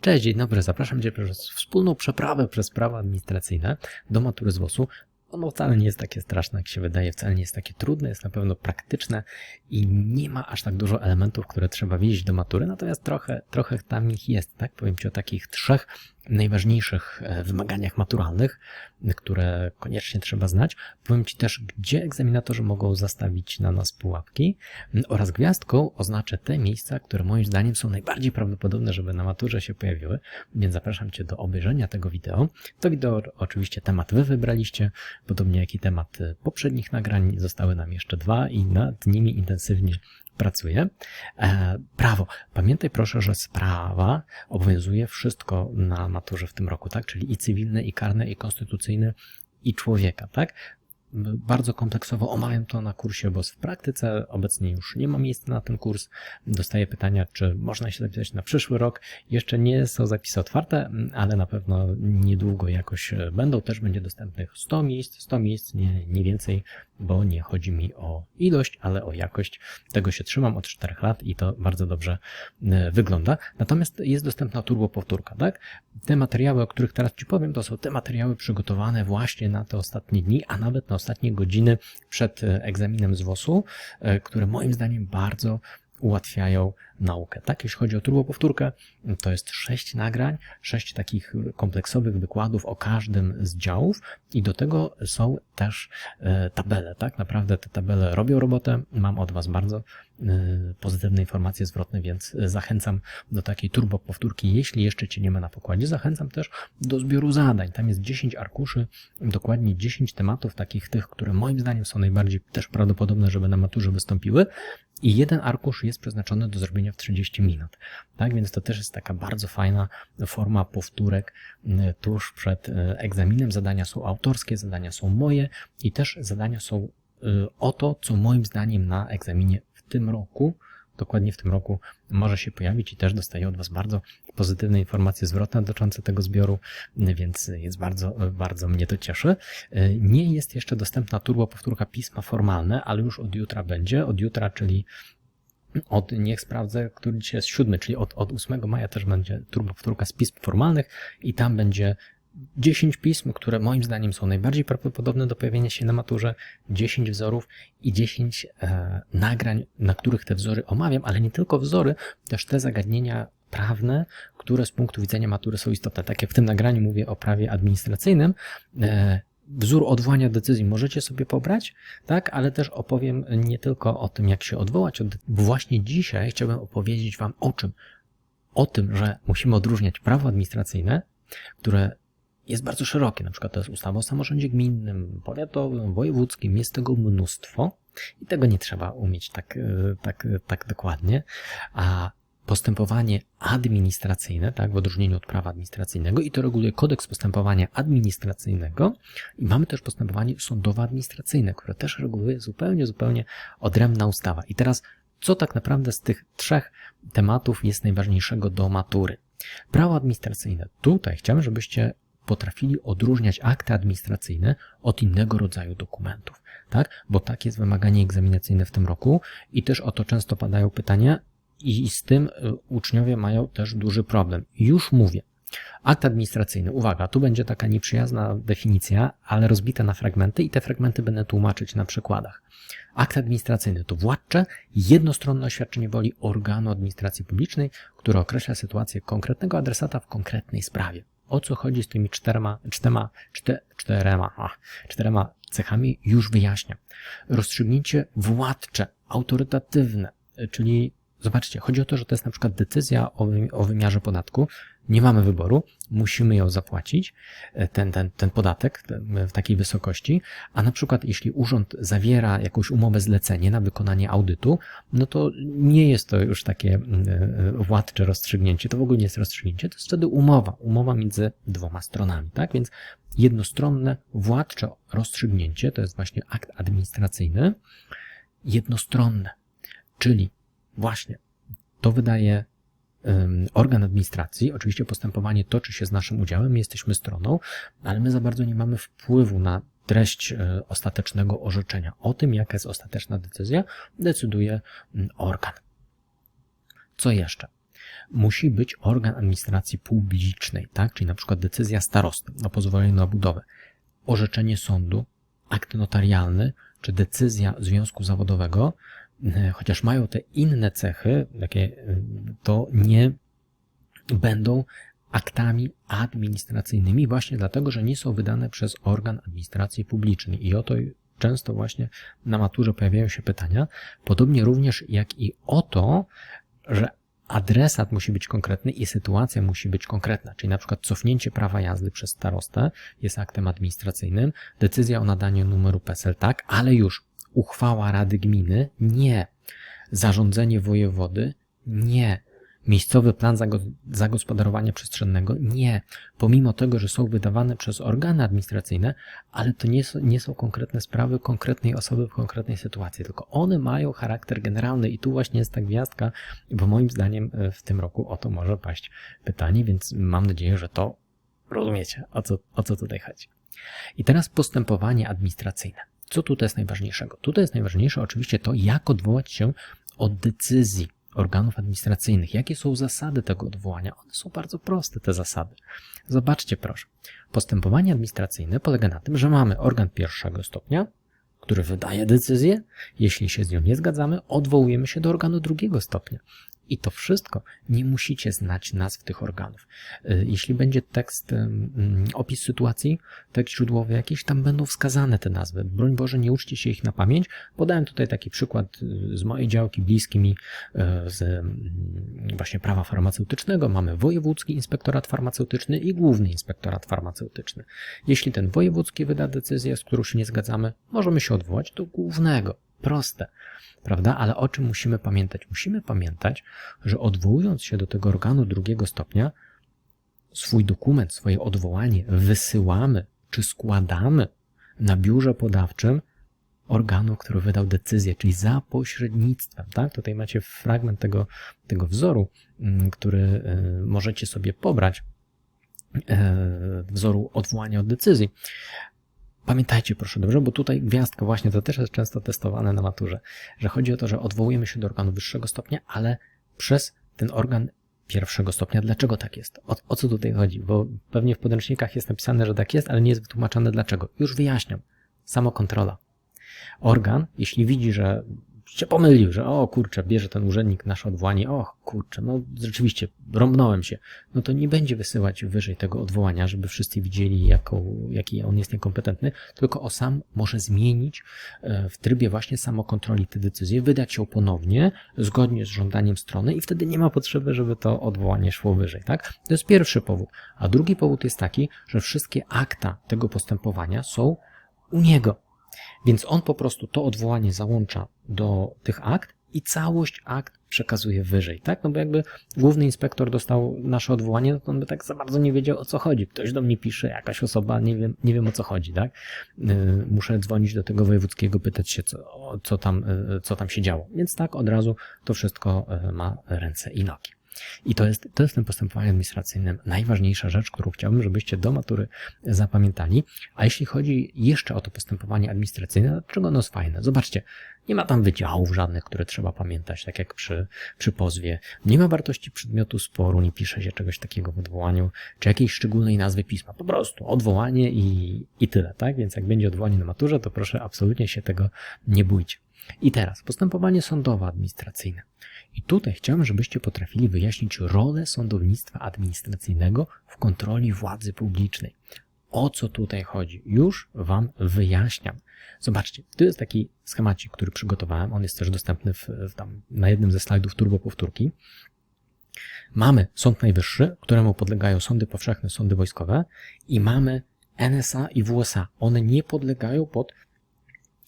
Cześć, dzień dobry. Zapraszam Cię przez wspólną przeprawę przez prawa administracyjne do matury z WOS-u. Ono wcale nie jest takie straszne, jak się wydaje, wcale nie jest takie trudne, jest na pewno praktyczne i nie ma aż tak dużo elementów, które trzeba wiedzieć do matury, natomiast trochę, trochę tam ich jest, tak? Powiem Ci o takich trzech najważniejszych e, wymaganiach maturalnych, które koniecznie trzeba znać. Powiem Ci też, gdzie egzaminatorzy mogą zastawić na nas pułapki oraz gwiazdką oznaczę te miejsca, które moim zdaniem są najbardziej prawdopodobne, żeby na maturze się pojawiły, więc zapraszam Cię do obejrzenia tego wideo. To wideo oczywiście temat Wy wybraliście, podobnie jak i temat poprzednich nagrań. Zostały nam jeszcze dwa i nad nimi intensywnie pracuje. E, prawo. Pamiętaj proszę, że sprawa obowiązuje wszystko na maturze w tym roku, tak? Czyli i cywilne, i karne, i konstytucyjne, i człowieka, tak? Bardzo kompleksowo omawiam to na kursie, bo w praktyce obecnie już nie ma miejsca na ten kurs. Dostaję pytania, czy można się zapisać na przyszły rok. Jeszcze nie są zapisy otwarte, ale na pewno niedługo jakoś będą. Też będzie dostępnych 100 miejsc, 100 miejsc, nie, nie więcej, bo nie chodzi mi o ilość, ale o jakość. Tego się trzymam od 4 lat i to bardzo dobrze e, wygląda. Natomiast jest dostępna turbo powtórka, tak? Te materiały, o których teraz Ci powiem, to są te materiały przygotowane właśnie na te ostatnie dni, a nawet na ostatnie godziny przed e, egzaminem z WOS-u, e, które moim zdaniem bardzo ułatwiają naukę. Tak, jeśli chodzi o turbopowtórkę, to jest sześć nagrań, sześć takich kompleksowych wykładów o każdym z działów i do tego są też e, tabele. Tak, naprawdę te tabele robią robotę. Mam od Was bardzo e, pozytywne informacje zwrotne, więc zachęcam do takiej turbopowtórki, jeśli jeszcze Cię nie ma na pokładzie. Zachęcam też do zbioru zadań. Tam jest 10 arkuszy, dokładnie 10 tematów, takich tych, które moim zdaniem są najbardziej też prawdopodobne, żeby na maturze wystąpiły. I jeden arkusz jest przeznaczony do zrobienia w 30 minut. Tak więc to też jest taka bardzo fajna forma powtórek tuż przed e, egzaminem. Zadania są autorskie, zadania są moje i też zadania są e, o to, co moim zdaniem na egzaminie w tym roku dokładnie w tym roku może się pojawić i też dostaję od Was bardzo pozytywne informacje zwrotne dotyczące tego zbioru, więc jest bardzo, bardzo mnie to cieszy. Nie jest jeszcze dostępna turbo powtórka pisma formalne, ale już od jutra będzie. Od jutra, czyli od, niech sprawdzę, który dzisiaj jest siódmy, czyli od, od 8 maja też będzie turbo powtórka z pism formalnych i tam będzie 10 pism, które moim zdaniem są najbardziej prawdopodobne do pojawienia się na maturze, 10 wzorów i 10 e, nagrań, na których te wzory omawiam, ale nie tylko wzory, też te zagadnienia prawne, które z punktu widzenia matury są istotne. Tak jak w tym nagraniu mówię o prawie administracyjnym, e, wzór odwołania decyzji możecie sobie pobrać, tak, ale też opowiem nie tylko o tym, jak się odwołać, bo właśnie dzisiaj chciałbym opowiedzieć Wam o czym? O tym, że musimy odróżniać prawo administracyjne, które jest bardzo szerokie. Na przykład to jest ustawa o samorządzie gminnym, powiatowym, wojewódzkim. Jest tego mnóstwo i tego nie trzeba umieć tak, e, tak, tak dokładnie. A postępowanie administracyjne, tak, w odróżnieniu od prawa administracyjnego i to reguluje kodeks postępowania administracyjnego i mamy też postępowanie sądowo-administracyjne, które też reguluje zupełnie, zupełnie odrębna ustawa. I teraz, co tak naprawdę z tych trzech tematów jest najważniejszego do matury? Prawo administracyjne. Tutaj chciałbym, żebyście potrafili odróżniać akty administracyjne od innego rodzaju dokumentów, tak? Bo tak jest wymaganie egzaminacyjne w tym roku i też o to często padają pytania i z tym y, uczniowie mają też duży problem. Już mówię. Akt administracyjny. Uwaga, tu będzie taka nieprzyjazna definicja, ale rozbita na fragmenty i te fragmenty będę tłumaczyć na przykładach. Akt administracyjny to władcze, jednostronne oświadczenie woli organu administracji publicznej, które określa sytuację konkretnego adresata w konkretnej sprawie o co chodzi z tymi czterema, czterema, czterema, a, czterema cechami już wyjaśniam. Rozstrzygnięcie władcze, autorytatywne, czyli zobaczcie, chodzi o to, że to jest na przykład decyzja o, o wymiarze podatku, nie mamy wyboru, musimy ją zapłacić, e, ten, ten, ten podatek w takiej wysokości, a na przykład jeśli urząd zawiera jakąś umowę zlecenie na wykonanie audytu, no to nie jest to już takie mm, e, władcze rozstrzygnięcie, to w ogóle nie jest rozstrzygnięcie, to jest wtedy umowa, umowa między dwoma stronami, tak? Więc jednostronne władcze rozstrzygnięcie to jest właśnie akt administracyjny, jednostronne, czyli właśnie to wydaje organ administracji. Oczywiście postępowanie toczy się z naszym udziałem, my jesteśmy stroną, ale my za bardzo nie mamy wpływu na treść e, ostatecznego orzeczenia. O tym, jaka jest ostateczna decyzja, decyduje mm, organ. Co jeszcze? musi być organ administracji publicznej, tak? Czyli na przykład decyzja starosty o pozwoleniu na budowę, orzeczenie sądu, akt notarialny, czy decyzja związku zawodowego, chociaż mają te inne cechy, takie, e, to nie będą aktami administracyjnymi właśnie dlatego, że nie są wydane przez organ administracji publicznej. I o to często właśnie na maturze pojawiają się pytania, podobnie również jak i o to, że adresat musi być konkretny i sytuacja musi być konkretna. Czyli na przykład cofnięcie prawa jazdy przez starostę jest aktem administracyjnym, decyzja o nadaniu numeru PESEL tak, ale już uchwała Rady Gminy nie, zarządzenie wojewody nie, Miejscowy plan zagospodarowania przestrzennego? Nie. Pomimo tego, że są wydawane przez organy administracyjne, ale to nie są, nie są konkretne sprawy konkretnej osoby w konkretnej sytuacji, tylko one mają charakter generalny i tu właśnie jest ta gwiazdka, bo moim zdaniem e, w tym roku o to może paść pytanie, więc mam nadzieję, że to rozumiecie, o co, o co tutaj chodzi. I teraz postępowanie administracyjne. Co tutaj jest najważniejszego? Tutaj jest najważniejsze oczywiście to, jak odwołać się od decyzji organów administracyjnych. Jakie są zasady tego odwołania? One są bardzo proste, te zasady. Zobaczcie proszę. Postępowanie administracyjne polega na tym, że mamy organ pierwszego stopnia, który wydaje decyzję. Jeśli się z nią nie zgadzamy, odwołujemy się do organu drugiego stopnia. I to wszystko nie musicie znać nazw tych organów. Y, jeśli będzie tekst, opis sytuacji, tekst źródłowy jakiś, tam będą wskazane te nazwy. Broń Boże, nie uczcie się ich na pamięć. Podałem tutaj taki przykład y, z mojej działki, bliski mi y, z właśnie prawa farmaceutycznego. Mamy wojewódzki inspektorat farmaceutyczny i główny inspektorat farmaceutyczny. Jeśli ten wojewódzki wyda decyzję, z którą się nie zgadzamy, możemy się odwołać do głównego. Proste prawda? Ale o czym musimy pamiętać? Musimy pamiętać, że odwołując się do tego organu drugiego stopnia, swój dokument, swoje odwołanie wysyłamy czy składamy na biurze podawczym organu, który wydał decyzję, czyli za pośrednictwem. Tak? Tutaj macie fragment tego, tego wzoru, mm, który y, możecie sobie pobrać, y, wzoru odwołania od decyzji. Pamiętajcie proszę dobrze, bo tutaj gwiazdka właśnie to też jest często testowane na maturze, że chodzi o to, że odwołujemy się do organu wyższego stopnia, ale przez ten organ pierwszego stopnia. Dlaczego tak jest? O, o co tutaj chodzi? Bo pewnie w podręcznikach jest napisane, że tak jest, ale nie jest wytłumaczone dlaczego. Już wyjaśniam. Samokontrola. Organ, jeśli widzi, że się pomylił, że o kurczę, bierze ten urzędnik nasze odwołanie, o kurczę, no rzeczywiście, rąbnąłem się, no to nie będzie wysyłać wyżej tego odwołania, żeby wszyscy widzieli, jaką, jaki on jest niekompetentny, tylko o sam może zmienić e, w trybie właśnie samokontroli te decyzje, wydać ją ponownie, zgodnie z żądaniem strony i wtedy nie ma potrzeby, żeby to odwołanie szło wyżej, tak? To jest pierwszy powód. A drugi powód jest taki, że wszystkie akta tego postępowania są u niego, więc on po prostu to odwołanie załącza do tych akt i całość akt przekazuje wyżej, tak? No bo jakby główny inspektor dostał nasze odwołanie, no to on by tak za bardzo nie wiedział o co chodzi. Ktoś do mnie pisze, jakaś osoba, nie wiem, nie wiem o co chodzi, tak? Y, muszę dzwonić do tego wojewódzkiego, pytać się, co, co, tam, y, co tam się działo. Więc tak od razu to wszystko y, ma ręce i nogi. I to jest, to jest w tym postępowaniu administracyjnym najważniejsza rzecz, którą chciałbym, żebyście do matury zapamiętali. A jeśli chodzi jeszcze o to postępowanie administracyjne, dlaczego ono jest fajne? Zobaczcie, nie ma tam wydziałów żadnych, które trzeba pamiętać, tak jak przy, przy pozwie. Nie ma wartości przedmiotu sporu, nie pisze się czegoś takiego w odwołaniu, czy jakiejś szczególnej nazwy pisma. Po prostu odwołanie i, i tyle, tak? Więc jak będzie odwołanie na maturze, to proszę absolutnie się tego nie bójcie. I teraz postępowanie sądowo-administracyjne. I tutaj chciałbym, żebyście potrafili wyjaśnić rolę sądownictwa administracyjnego w kontroli władzy publicznej. O co tutaj chodzi? Już Wam wyjaśniam. Zobaczcie, tu jest taki schemacik, który przygotowałem. On jest też dostępny w, w tam, na jednym ze slajdów turbo powtórki. Mamy Sąd Najwyższy, któremu podlegają sądy powszechne, sądy wojskowe i mamy NSA i WSA. One nie podlegają pod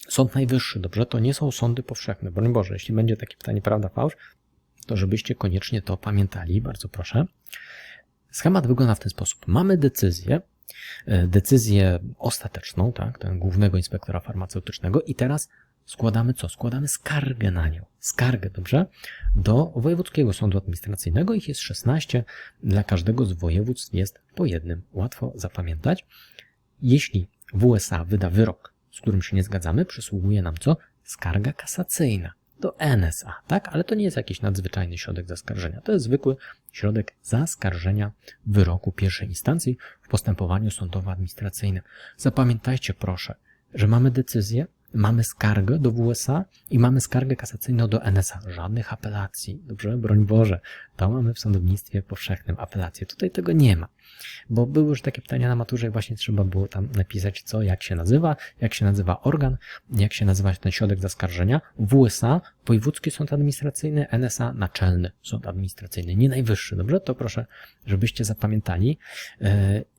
Sąd Najwyższy, dobrze? To nie są sądy powszechne. Broń Boże, jeśli będzie takie pytanie prawda, fałsz, to żebyście koniecznie to pamiętali, bardzo proszę. Schemat wygląda w ten sposób. Mamy decyzję, e, decyzję ostateczną, tak, ten głównego inspektora farmaceutycznego i teraz składamy co? Składamy skargę na nią. Skargę, dobrze? Do Wojewódzkiego Sądu Administracyjnego. Ich jest 16. Dla każdego z województw jest po jednym. Łatwo zapamiętać. Jeśli WSA wyda wyrok z którym się nie zgadzamy, przysługuje nam co? Skarga kasacyjna. do NSA, tak? Ale to nie jest jakiś nadzwyczajny środek zaskarżenia. To jest zwykły środek zaskarżenia wyroku pierwszej instancji w postępowaniu sądowo-administracyjnym. Zapamiętajcie proszę, że mamy decyzję, mamy skargę do WSA i mamy skargę kasacyjną do NSA. Żadnych apelacji. Dobrze? Broń Boże. To mamy w sądownictwie powszechnym. Apelacje. Tutaj tego nie ma. Bo były już takie pytania na maturze i właśnie trzeba było tam napisać co, jak się nazywa, jak się nazywa organ, jak się nazywa ten środek zaskarżenia. WSA, Wojewódzki Sąd Administracyjny, NSA, Naczelny Sąd Administracyjny, nie najwyższy. Dobrze? To proszę, żebyście zapamiętali. Yy,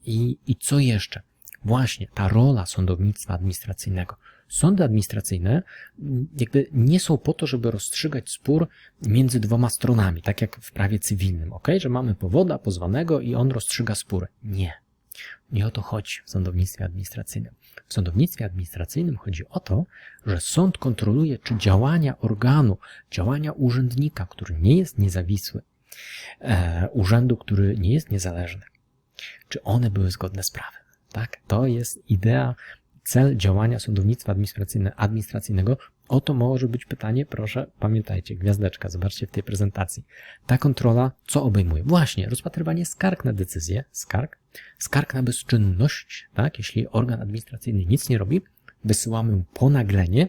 I, i co jeszcze? Właśnie ta rola sądownictwa administracyjnego. Sądy administracyjne mm, jakby nie są po to, żeby rozstrzygać spór między dwoma stronami, tak jak w prawie cywilnym, ok? Że mamy powoda pozwanego i on rozstrzyga spór. Nie. Nie o to chodzi w sądownictwie administracyjnym. W sądownictwie administracyjnym chodzi o to, że sąd kontroluje, czy działania organu, działania urzędnika, który nie jest niezawisły, e, urzędu, który nie jest niezależny, czy one były zgodne z prawem. Tak? To jest idea cel działania sądownictwa administracyjne, administracyjnego. Oto może być pytanie, proszę, pamiętajcie, gwiazdeczka, zobaczcie w tej prezentacji. Ta kontrola co obejmuje? Właśnie rozpatrywanie skarg na decyzję, skarg, skarg na bezczynność, tak? Jeśli organ administracyjny nic nie robi, wysyłamy ponaglenie,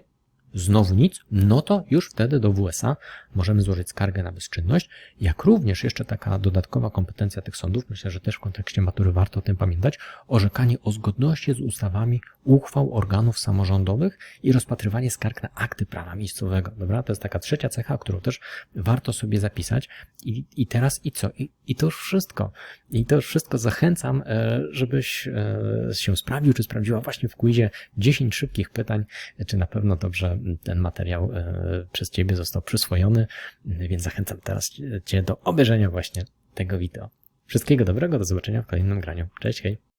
znowu nic, no to już wtedy do WSA możemy złożyć skargę na bezczynność, jak również jeszcze taka dodatkowa kompetencja tych sądów, myślę, że też w kontekście matury warto o tym pamiętać, orzekanie o zgodności z ustawami uchwał organów samorządowych i rozpatrywanie skarg na akty prawa miejscowego. Dobra, to jest taka trzecia cecha, którą też warto sobie zapisać. I, i teraz i co? I, I to już wszystko. I to już wszystko zachęcam, e, żebyś e, się sprawdził, czy sprawdziła właśnie w quizie 10 szybkich pytań, czy na pewno dobrze ten materiał e, przez Ciebie został przyswojony, więc zachęcam teraz Cię do obejrzenia właśnie tego wideo. Wszystkiego dobrego, do zobaczenia w kolejnym nagraniu. Cześć, hej!